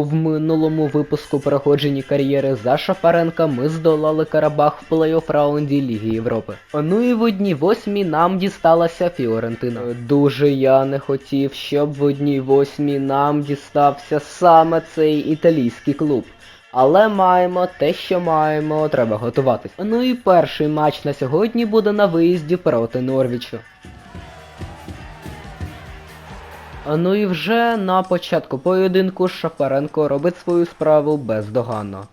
В минулому випуску проходження кар'єри за Шапаренка ми здолали Карабах в плей-офф раунді Ліги Європи. Ну і в одній восьмій нам дісталася Фіорентина. Дуже я не хотів, щоб в одній восьмій нам дістався саме цей італійський клуб. Але маємо те, що маємо, треба готуватись. Ну і перший матч на сьогодні буде на виїзді проти Норвічу. Ну і вже на початку поєдинку Шапаренко робить свою справу бездоганно.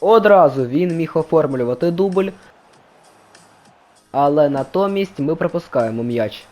Одразу він міг оформлювати дубль, але натомість ми пропускаємо м'яч.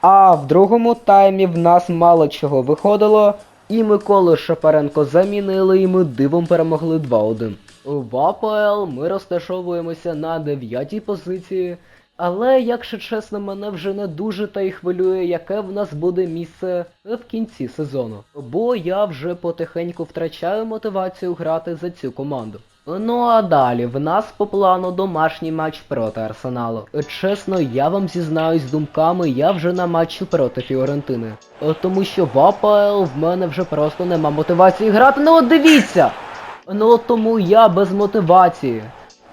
А в другому таймі в нас мало чого виходило, і Миколу Шапаренко замінили, і ми дивом перемогли 2-1. В АПЛ ми розташовуємося на дев'ятій позиції. Але, якщо чесно, мене вже не дуже та й хвилює, яке в нас буде місце в кінці сезону. Бо я вже потихеньку втрачаю мотивацію грати за цю команду. Ну а далі в нас по плану домашній матч проти Арсеналу. Чесно, я вам зізнаюсь думками, я вже на матчі проти Фіорентини. Е, Тому що в АПЛ в мене вже просто нема мотивації грати. Ну от дивіться! Ну тому я без мотивації.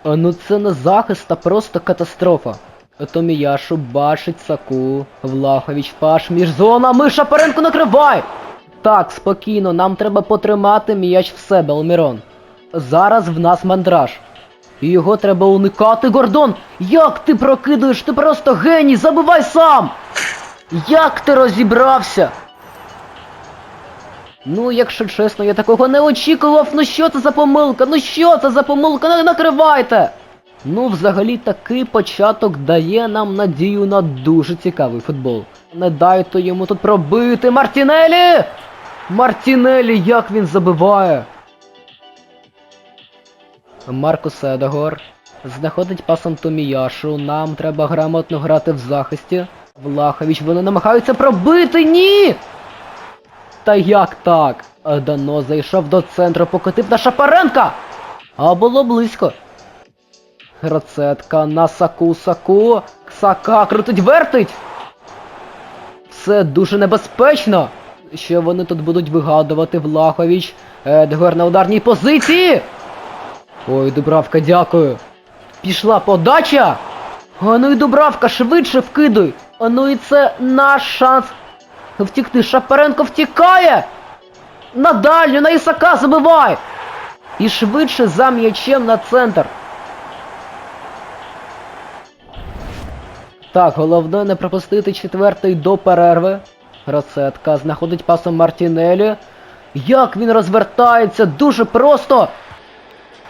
Ну це не захист, а просто катастрофа. Томіяшу бачить Саку, Влахович паш між зонами, Шапаренко накривай! Так, спокійно, нам треба потримати м'яч в себе, Алмірон. Зараз в нас мандраж. І його треба уникати, Гордон! Як ти прокидуєш? Ти просто геній! Забивай сам! Як ти розібрався? Ну, якщо чесно, я такого не очікував. Ну що це за помилка? Ну що це за помилка? Не накривайте! Ну, взагалі, такий початок дає нам надію на дуже цікавий футбол. Не дайте йому тут пробити Мартінелі! Мартінелі, як він забиває! Маркус Едегор знаходить пасом Томіяшу. Нам треба грамотно грати в захисті. Влахович, вони намагаються пробити. Ні! Та як так? Дано зайшов до центру, покотив на Шапаренка! А було близько. Гроцетка на саку саку. Сака крутить вертить. Це дуже небезпечно. Що вони тут будуть вигадувати Влахович? Едгар на ударній позиції. Ой, Дубравка, дякую. Пішла подача. А ну і Дубравка, швидше вкидуй. А ну і це наш шанс втікти. Шапаренко втікає. На дальню, на Ісака забивай. І швидше за м'ячем на центр. Так, головне не пропустити четвертий до перерви. Роцетка знаходить пасом Мартінелі. Як він розвертається дуже просто.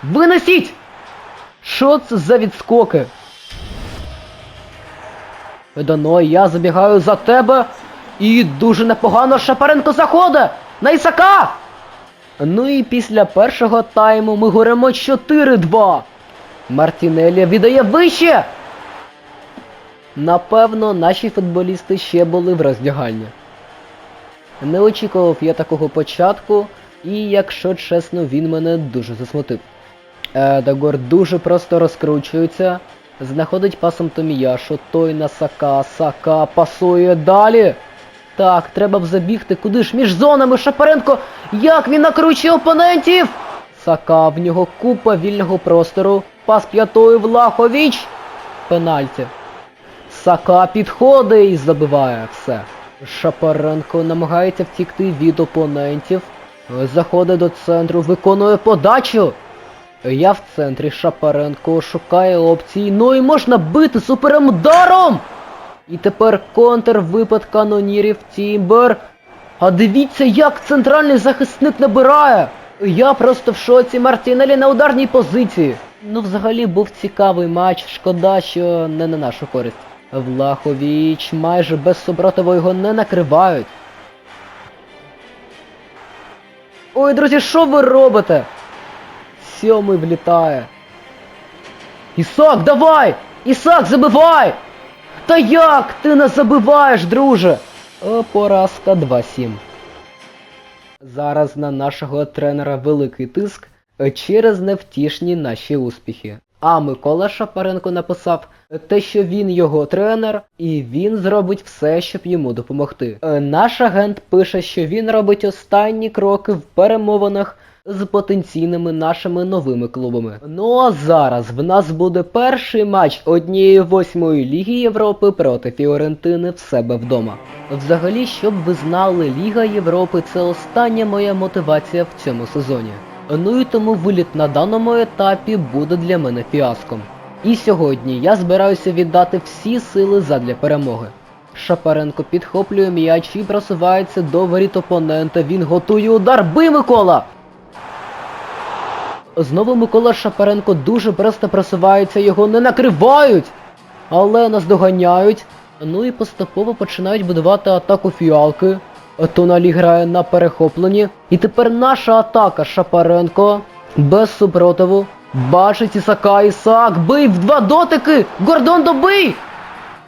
Винесіть! Що це за відскоки? Дано, я забігаю за тебе. І дуже непогано Шапаренко заходить! На Ісака! Ну і після першого тайму ми горемо 4-2. Мартінелі віддає вище. Напевно, наші футболісти ще були в роздягальні. Не очікував я такого початку, і якщо чесно, він мене дуже засмутив. Едегор дуже просто розкручується, знаходить пасом Томіяшу, той на Сака, Сака пасує далі. Так, треба б забігти, куди ж між зонами Шапаренко, як він накручує опонентів! Сака, в нього купа вільного простору, пас п'ятою Влахович, пенальті. Сака підходить і забиває все. Шапаренко намагається втікти від опонентів. Заходить до центру, виконує подачу. Я в центрі Шапаренко шукає опції. Ну і можна бити супером ударом! І тепер контр випад канонірів Тімбер. А дивіться, як центральний захисник набирає! Я просто в шоці Мартінелі на ударній позиції. Ну, взагалі був цікавий матч, шкода, що не на нашу користь. Влаховіч майже без супротиву його не накривають. Ой, друзі, що ви робите? Сьомий влітає. Ісак, давай! Ісак, забивай! Та як ти не забиваєш, друже? О, поразка 2-7. Зараз на нашого тренера великий тиск е, через невтішні наші успіхи. А Микола Шапаренко написав те, що він його тренер, і він зробить все, щоб йому допомогти. Е, Наш агент пише, що він робить останні кроки в перемовинах з потенційними нашими новими клубами. Ну а зараз в нас буде перший матч однієї восьмої Ліги Європи проти Фіорентини в себе вдома. Взагалі, щоб ви знали, Ліга Європи це остання моя мотивація в цьому сезоні. Ну і тому виліт на даному етапі буде для мене фіаском. І сьогодні я збираюся віддати всі сили задля перемоги. Шапаренко підхоплює м'яч і просувається до воріт опонента. Він готує удар. Бий Микола! Знову Микола Шапаренко дуже просто просувається, його не накривають, але наздоганяють. Ну і поступово починають будувати атаку фіалки. Тоналі грає на перехопленні. І тепер наша атака Шапаренко без супротиву. Бачить Ісака, Ісак, бий в два дотики! Гордон добий!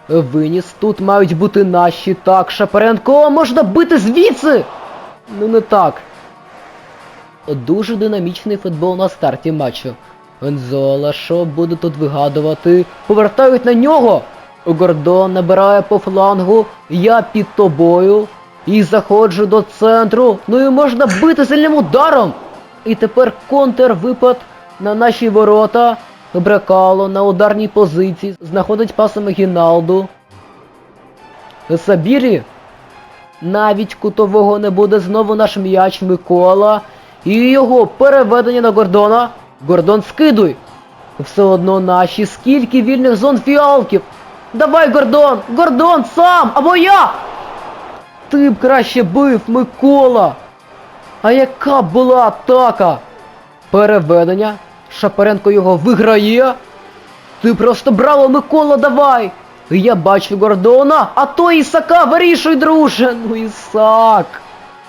Виніс, тут мають бути наші. Так, Шапаренко, можна бити звідси! Ну не так. Дуже динамічний футбол на старті матчу. Гонзола, що буде тут вигадувати? Повертають на нього! Гордон набирає по флангу, я під тобою. І заходжу до центру. Ну і можна бити сильним ударом. І тепер контрвипад на наші ворота. Брекало на ударній позиції. Знаходить пасами Гіналду. Сабірі. Навіть кутового не буде знову наш м'яч Микола. І його переведення на Гордона. Гордон скидуй. Все одно наші. Скільки вільних зон фіалків. Давай, Гордон! Гордон сам! Або я! Ти б краще бив, Микола! А яка була атака? Переведення. Шапаренко його виграє. Ти просто браво, Микола, давай! Я бачу Гордона, а то Ісака, вирішуй, друже! Ну Ісак!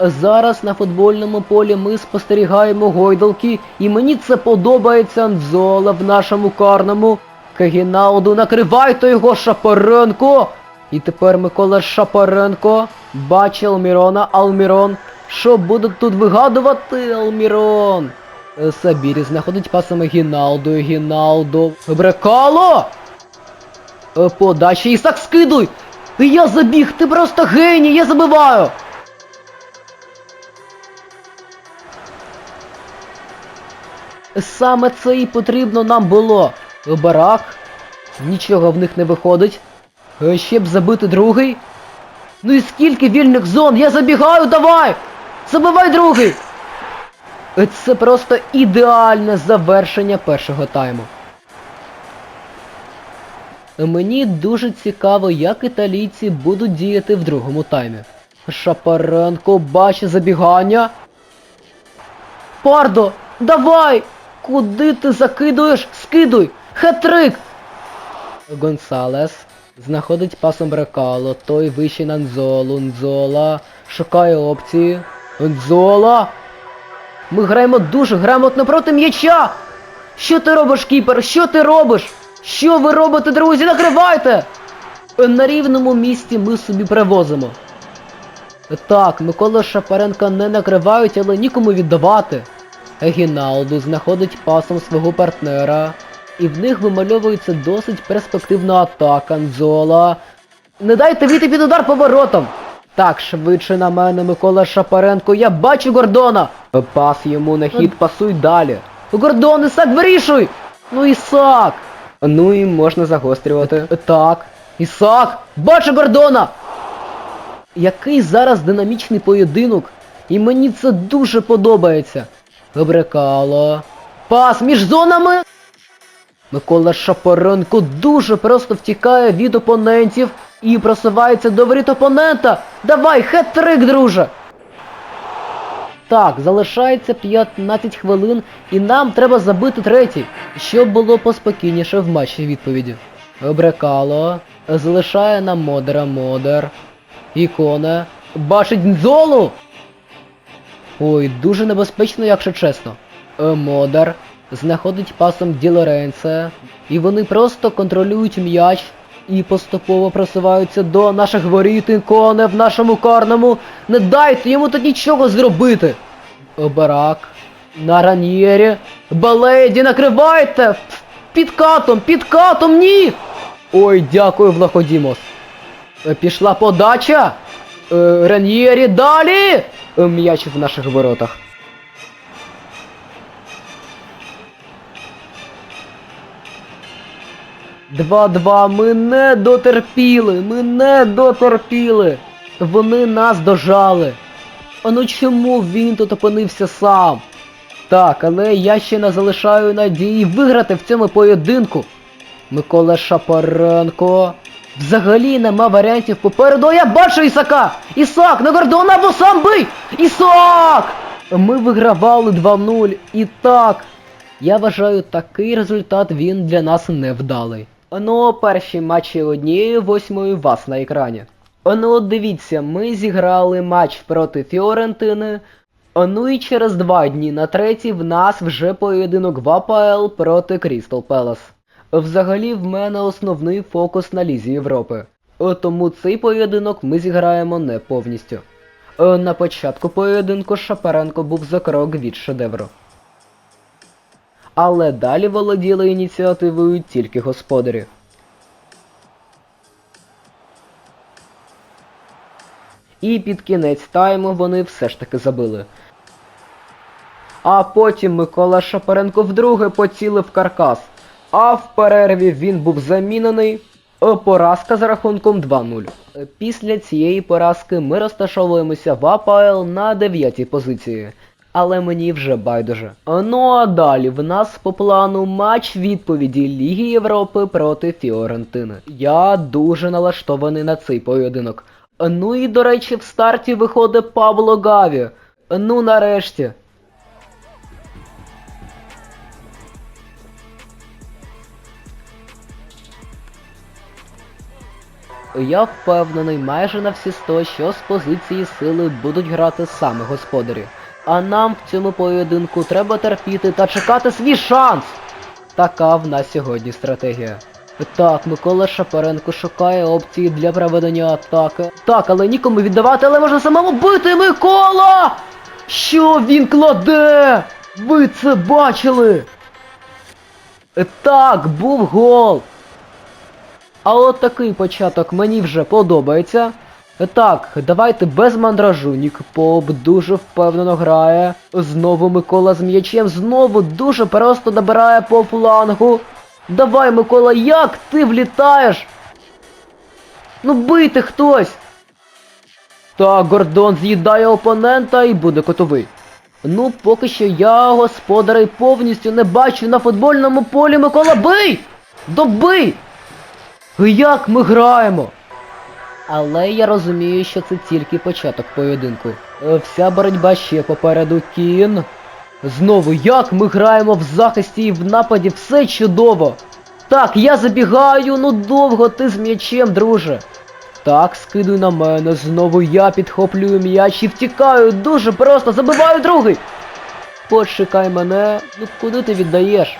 Зараз на футбольному полі ми спостерігаємо гойдалки, і мені це подобається Анзола в нашому карному. Кагіналду, накривайте його Шапаренко! І тепер Микола Шапаренко бачить Алмірона, Алмірон. Що буде тут вигадувати, Алмірон? Е, Сабірі знаходить пасами Гіналду, Гіналду. Брекало! Е, Подача, Ісак, скидуй! Я забіг, ти просто геній, я забиваю! Саме це і потрібно нам було. Барак. Нічого в них не виходить. Е, Ще б забити другий. Ну і скільки вільних зон? Я забігаю, давай! Забивай другий! Е, Це просто ідеальне завершення першого тайму. Е, Мені дуже цікаво, як італійці будуть діяти в другому таймі. Шапаренко бачить забігання. Пардо, давай! Куди ти закидуєш? Скидуй! Хет-трик! Гонсалес знаходить пасом Брекало, той вище на Нзолу. Нзола шукає опції. Нзола! Ми граємо дуже грамотно проти м'яча! Що ти робиш, кіпер? Що ти робиш? Що ви робите, друзі? Накривайте! На рівному місці ми собі привозимо. Так, Микола Шапаренка не накривають, але нікому віддавати. Гіналду знаходить пасом свого партнера. І в них вимальовується досить перспективна атака Нзола. Не дайте війти під удар поворотом! Так, швидше на мене Микола Шапаренко, я бачу Гордона! Пас йому на хід, пасуй далі. Гордон, Ісак, вирішуй! Ну Ісак! Ну і можна загострювати. Так. Ісак! Бачу Гордона! Який зараз динамічний поєдинок, і мені це дуже подобається. Брекало. Пас між зонами. Микола Шапаренко дуже просто втікає від опонентів і просувається до воріт опонента. Давай, хет-трик, друже! Так, залишається 15 хвилин і нам треба забити третій, щоб було поспокійніше в матчі відповіді. Брекало. Залишає нам Модера Модер. Ікона. Бачить Нзолу! Ой, дуже небезпечно, якщо чесно. Е, Модар знаходить пасом Ді Лоренце, і вони просто контролюють м'яч і поступово просуваються до наших воріт ікони в нашому карному. Не дайте йому тут нічого зробити. Е, Барак. На раньєрі. Балейді, накривайте! підкатом, підкатом, ні! Ой, дякую, Влаходімос. Е, Пішла подача. Е, Рен'єрі далі! Е, М'яч в наших воротах. Два-два, ми не дотерпіли, ми не дотерпіли. Вони нас дожали. А ну чому він тут опинився сам? Так, але я ще не залишаю надії виграти в цьому поєдинку. Микола Шапаренко. Взагалі нема варіантів попереду. А Я бачу Ісака! Ісак, на Гордона або сам бий! Ісак! Ми вигравали 2-0. І так. Я вважаю, такий результат він для нас невдалий. Ну, перші матчі однієї восьмої вас на екрані. Ну от дивіться, ми зіграли матч проти Фіорентини. Ну і через два дні на третій в нас вже поєдинок в АПЛ проти Крістал Пелас. Взагалі в мене основний фокус на Лізі Європи. Тому цей поєдинок ми зіграємо не повністю. На початку поєдинку Шапаренко був за крок від шедевру. Але далі володіли ініціативою тільки господарі. І під кінець тайму вони все ж таки забили. А потім Микола Шапаренко вдруге поцілив каркас. А в перерві він був замінений. Поразка за рахунком 2-0. Е, Після цієї поразки ми розташовуємося в АПЛ на 9 позиції. Але мені вже байдуже. Ну а далі в нас по плану матч відповіді Ліги Європи проти Фіорентини. Я дуже налаштований на цей поєдинок. Ну і до речі, в старті виходить Пабло Гаві. Ну нарешті. Я впевнений майже на всі 100, що з позиції сили будуть грати саме господарі. А нам в цьому поєдинку треба терпіти та чекати свій шанс. Така в нас сьогодні стратегія. Так, Микола Шапаренко шукає опції для проведення атаки. Так, але нікому віддавати, але можна самому бити Микола! Що він кладе? Ви це бачили? Так, був гол. А от такий початок мені вже подобається. Так, давайте без мандражу. Нік Поп дуже впевнено грає. Знову Микола з м'ячем, знову дуже просто добирає по флангу. Давай, Микола, як ти влітаєш? Ну бийте хтось! Так, Гордон з'їдає опонента і буде котовий. Ну, поки що я господарей повністю не бачу на футбольному полі Микола бий! Добий! Як ми граємо? Але я розумію, що це тільки початок поєдинку. Вся боротьба ще попереду кін. Знову, як ми граємо в захисті і в нападі, все чудово. Так, я забігаю, ну довго ти з м'ячем, друже. Так, скидуй на мене, знову я підхоплюю м'яч і втікаю, дуже просто, забиваю другий. Почекай мене, ну куди ти віддаєш?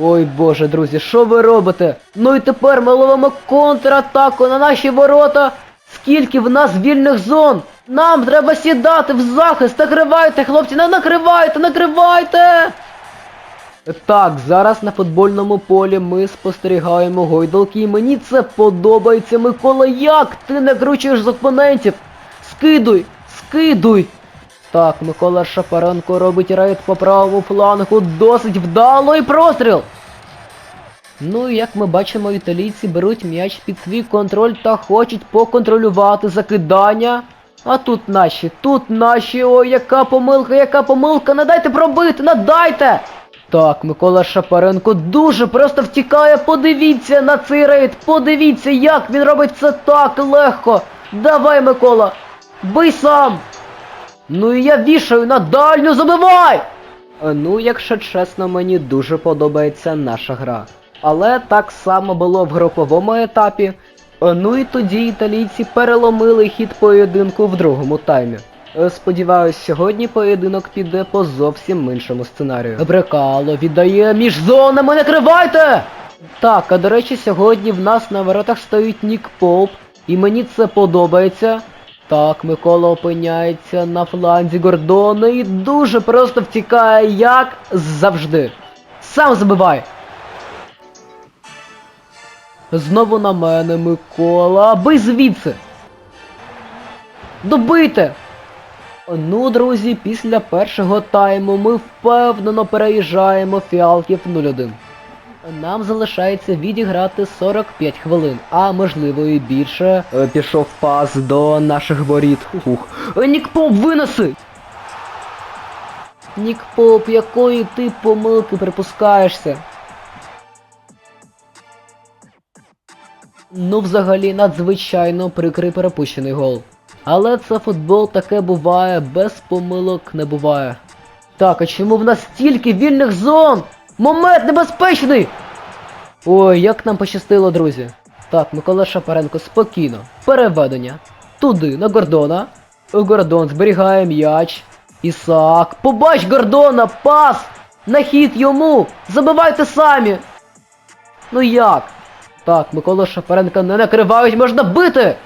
Ой боже, друзі, що ви робите? Ну і тепер ми ловимо контратаку на наші ворота. Скільки в нас вільних зон? Нам треба сідати в захист. Накривайте, хлопці, не накривайте, накривайте! Так, зараз на футбольному полі ми спостерігаємо гойдалки, і мені це подобається, Микола. Як ти не кручуєш з опонентів? Скидуй, скидуй! Так, Микола Шапаренко робить рейд по правому флангу, досить вдало і простріл. Ну і як ми бачимо, італійці беруть м'яч під свій контроль та хочуть поконтролювати закидання. А тут наші, тут наші, ой, яка помилка, яка помилка, не дайте пробити, не дайте! Так, Микола Шапаренко дуже просто втікає, подивіться на цей рейд, подивіться, як він робить це так легко. Давай, Микола, бий сам! Ну і я вішаю на дальню, забивай! Е, Ну, якщо чесно, мені дуже подобається наша гра. Але так само було в груповому етапі. Е, Ну і тоді італійці переломили хід поєдинку в другому таймі. Е, Сподіваюсь, сьогодні поєдинок піде по зовсім іншому сценарію. Брекало віддає між зонами, не кривайте! Так, а до речі, сьогодні в нас на воротах стоїть Нік Поп, і мені це подобається. Так, Микола опиняється на фланзі Гордона і дуже просто втікає, як завжди. Сам забивай. Знову на мене Микола. Бий звідси. Добийте! Ну, друзі, після першого тайму ми впевнено переїжджаємо фіалків 0-1. Нам залишається відіграти 45 хвилин, а можливо і більше. Е, Пішов пас до наших воріт. Ух. Е, Нік Поп винеси! Нік Поп, якої ти помилки припускаєшся? Ну, взагалі, надзвичайно прикрий перепущений гол. Але це футбол таке буває, без помилок не буває. Так, а чому в нас стільки вільних зон? Момент небезпечний! Ой, як нам пощастило, друзі. Так, Микола Шапаренко, спокійно. Переведення. Туди, на Гордона. Гордон зберігає м'яч. Ісак. Побач Гордона! Пас! На хід йому! Забивайте самі! Ну як? Так, Микола Шапаренка не накривають, можна бити!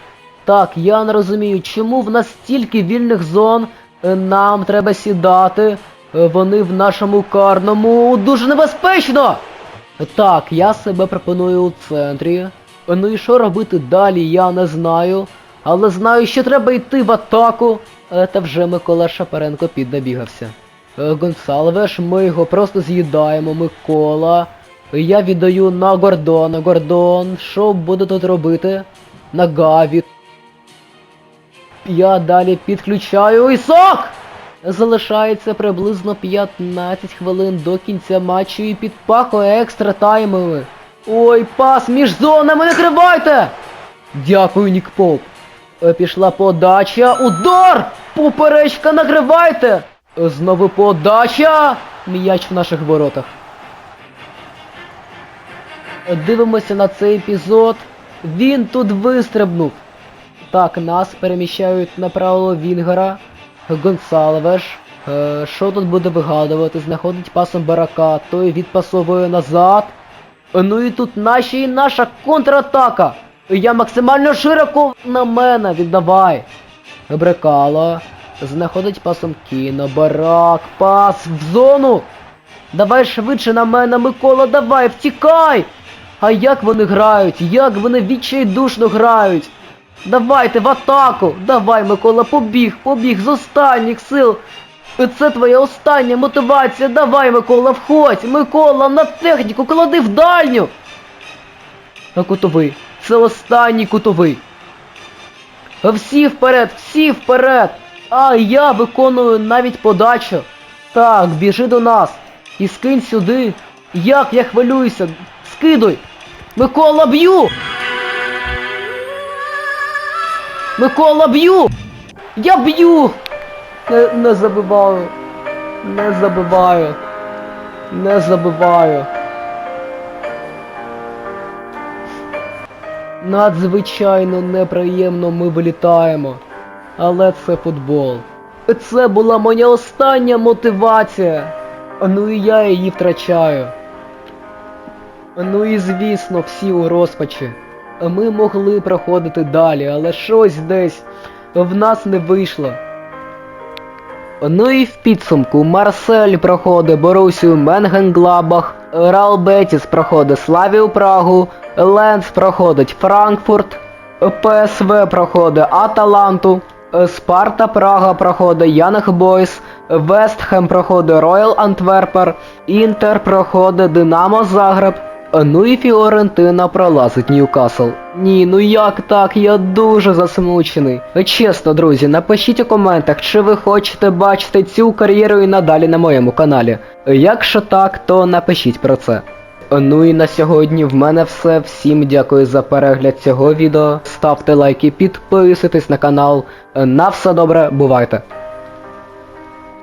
Так, я не розумію, чому в нас стільки вільних зон, Е, нам треба сідати, вони в нашому карному дуже небезпечно! Так, я себе пропоную у центрі. Ну і що робити далі, я не знаю. Але знаю, що треба йти в атаку. Е, Та вже Микола Шапаренко піднабігався. Е, Гонсалвеш, ми його просто з'їдаємо, Микола. Я віддаю на Гордона. Гордон, що буде тут робити? На Гаві. Я далі підключаю Ісок! Залишається приблизно 15 хвилин до кінця матчу і під пако екстра таймами. Ой, пас між зонами, не кривайте! Дякую, Нік Поп. Пішла подача. Удар! Поперечка накривайте! Знову подача! М'яч в наших воротах. Дивимося на цей епізод. Він тут вистрибнув. Так, нас переміщають направо Вінгера. Гонсалвеш. Е, що тут буде вигадувати? Знаходить пасом барака, той відпасовує назад. Ну і тут наші і наша контратака. Я максимально широко на мене віддавай. Брекало. Знаходить пасом кіно, барак, пас в зону. Давай швидше на мене, Микола, давай, втікай! А як вони грають? Як вони відчайдушно грають? Давайте в атаку! Давай, Микола, побіг, побіг з останніх сил. Це твоя остання мотивація. Давай, Микола, входь! Микола, на техніку клади в дальню! А кутовий. Це останній кутовий. Всі вперед, всі вперед! А я виконую навіть подачу. Так, біжи до нас. І скинь сюди. Як я хвилююся. Скидуй. Микола б'ю! Микола б'ю! Я б'ю! Не, не забиваю. Не забиваю. Не забиваю. Надзвичайно неприємно ми вилітаємо. Але це футбол. Це була моя остання мотивація. Ну і я її втрачаю. Ну і звісно, всі у розпачі. Ми могли проходити далі, але щось десь в нас не вийшло. Ну і в підсумку Марсель проходить Борусію Менгенглабах, Рал Бетіс проходить Славію Прагу, Ленс проходить Франкфурт, ПСВ проходить Аталанту, Спарта Прага проходить Янг Бойс, Вестхем проходить Роял Антверпер, Інтер проходить Динамо Загреб, ну і Фіорентина пролазить Ньюкасл. Ні, ну як так? Я дуже засмучений. Чесно, друзі, напишіть у коментах, чи ви хочете бачити цю кар'єру і надалі на моєму каналі. Якщо так, то напишіть про це. Ну і на сьогодні в мене все. Всім дякую за перегляд цього відео. Ставте лайки, підписуйтесь на канал. На все добре, бувайте!